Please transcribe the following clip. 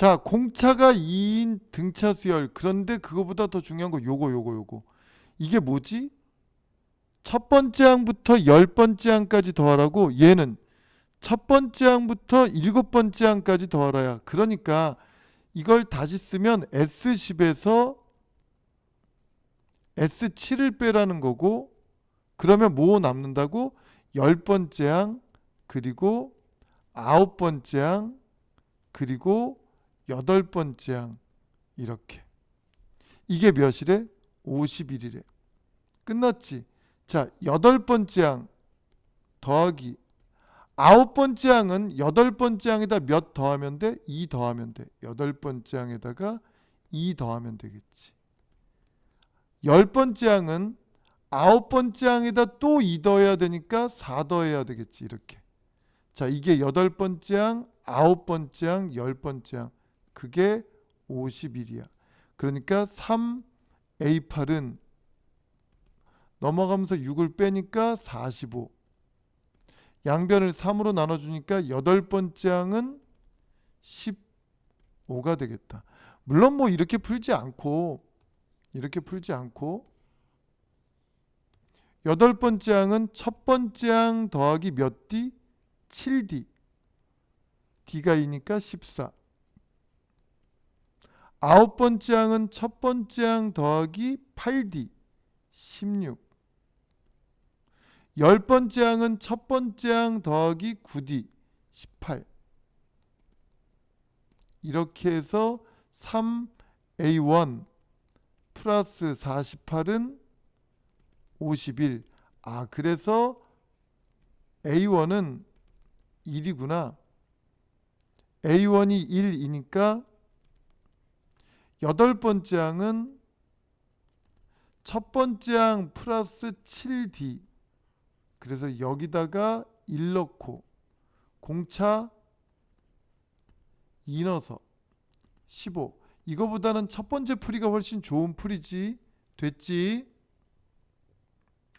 자, 공차가 2인 등차 수열. 그런데 그거보다 더 중요한 거 요거 요거 요거. 이게 뭐지? 첫 번째 항부터 열 번째 항까지 더하라고 얘는 첫 번째 항부터 일곱 번째 항까지 더하라야. 그러니까 이걸 다시 쓰면 S10에서 S7을 빼라는 거고 그러면 뭐 남는다고? 열 번째 항 그리고 아홉 번째 항 그리고 여덟 번째 항 이렇게. 이게 몇이래? 51이래 끝났지? 자 여덟 번째 항 더하기 아홉 번째 항은 여덟 번째 항에다 몇 더하면 돼? 2 더하면 돼. 여덟 번째 항에다가 2 더하면 되겠지. 열 번째 항은 아홉 번째 항에다 또 2 더해야 되니까 4 더해야 되겠지 이렇게. 자 이게 여덟 번째 항 아홉 번째 항, 열 번째 항 그게 51이야. 그러니까 3A8은 넘어가면서 6을 빼니까 45. 양변을 3으로 나눠주니까 여덟 번째 항은 15가 되겠다. 물론 뭐 이렇게 풀지 않고 이렇게 풀지 않고 여덟 번째 항은 첫 번째 항 더하기 몇 D? 7D. D가 2니까 14. 아홉 번째 항은 첫 번째 항 더하기 8D 16. 열 번째 항은 첫 번째 항 더하기 9D 18. 이렇게 해서 3A1 플러스 48은 51. 아, 그래서 A1은 1이구나. A1이 1이니까 여덟 번째 항은 첫 번째 항 플러스 7D 그래서 여기다가 1 넣고 공차 2 넣어서 15 이거보다는 첫 번째 풀이가 훨씬 좋은 풀이지. 됐지